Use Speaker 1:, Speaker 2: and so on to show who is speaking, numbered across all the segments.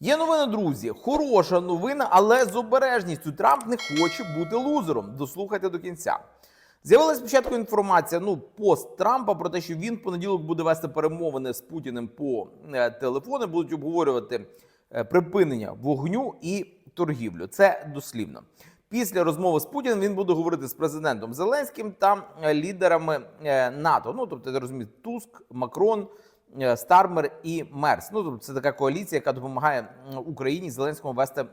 Speaker 1: Є новина, друзі. Хороша новина, але з обережністю. Трамп не хоче бути лузером. Дослухайте до кінця. З'явилася спочатку інформація, ну, пост Трампа про те, що він в понеділок буде вести перемовини з Путіним по е, телефону, будуть обговорювати е, припинення вогню і торгівлю. Це дослівно. Після розмови з Путіним він буде говорити з президентом Зеленським та е, лідерами е, НАТО. Ну тобто, я розумію, Туск, Макрон, е, Стармер і Мерс. Ну тобто, це така коаліція, яка допомагає Україні Зеленському вести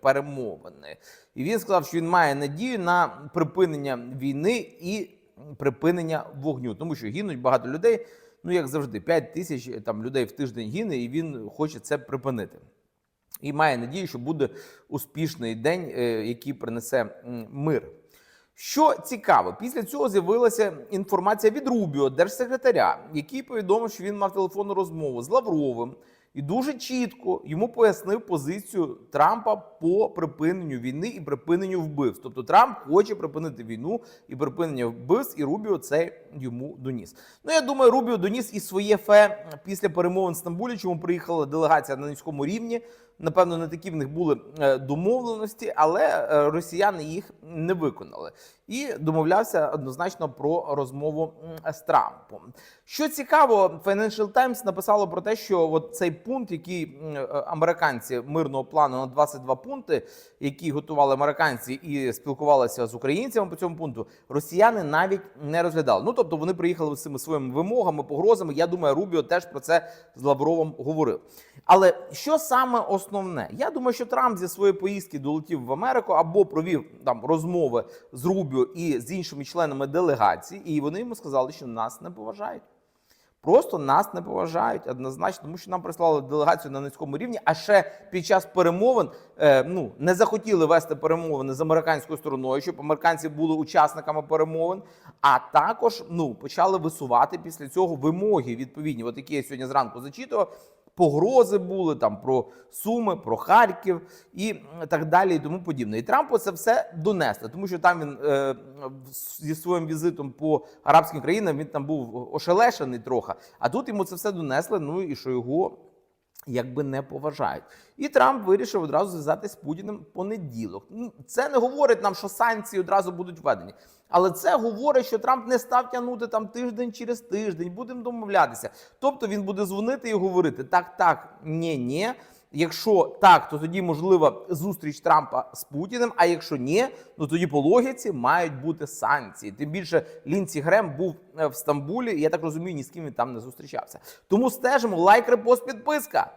Speaker 1: перемовини. І він сказав, що він має надію на припинення війни і припинення вогню, тому що гинуть багато людей. Ну як завжди, 5 тисяч там людей в тиждень гине, і він хоче це припинити. І має надію, що буде успішний день, е, який принесе мир. Що цікаво, після цього з'явилася інформація від Рубіо, держсекретаря, який повідомив, що він мав телефонну розмову з Лавровим і дуже чітко йому пояснив позицію Трампа по припиненню війни і припиненню вбивств. Тобто Трамп хоче припинити війну і припинення вбивств, і Рубіо це йому доніс. Ну я думаю, Рубіо доніс і своє фе після перемовин в Стамбулі, чому приїхала делегація на низькому рівні. Напевно, не такі в них були е, домовленості, але е, росіяни їх не виконали. І домовлявся однозначно про розмову з Трампом. Що цікаво, Financial Times написало про те, що от цей пункт, який е, американці мирного плану на 22 пункти, які готували американці і спілкувалися з українцями по цьому пункту, росіяни навіть не розглядали. Ну тобто вони приїхали з цими своїми вимогами, погрозами. Я думаю, Рубіо теж про це з Лавровим говорив. Але що саме основне? Я думаю, що Трамп зі своєї поїздки долетів в Америку або провів там розмови з Рубіо і з іншими членами делегації, і вони йому сказали, що нас не поважають. Просто нас не поважають однозначно, тому що нам прислали делегацію на низькому рівні. А ще під час перемовин е, ну не захотіли вести перемовини з американською стороною, щоб американці були учасниками перемовин. А також ну почали висувати після цього вимоги відповідні. От які я сьогодні зранку зачитував. Погрози були там про Суми, про Харків і так далі, і тому подібне. І Трампу це все донесли, тому що там він е, зі своїм візитом по арабським країнам він там був ошелешений трохи. А тут йому це все донесли. Ну і що його якби не поважають. І Трамп вирішив одразу зв'язатися з Путіним понеділок. Це не говорить нам, що санкції одразу будуть введені. Але це говорить, що Трамп не став тягнути там тиждень через тиждень, будемо домовлятися. Тобто він буде дзвонити і говорити: так, так, ні, ні. Якщо так, то тоді можлива зустріч Трампа з Путіним. А якщо ні, то тоді по логіці мають бути санкції. Тим більше Лінці Грем був е, в Стамбулі. Я так розумію, ні з ким він там не зустрічався. Тому стежимо лайк, репост, підписка.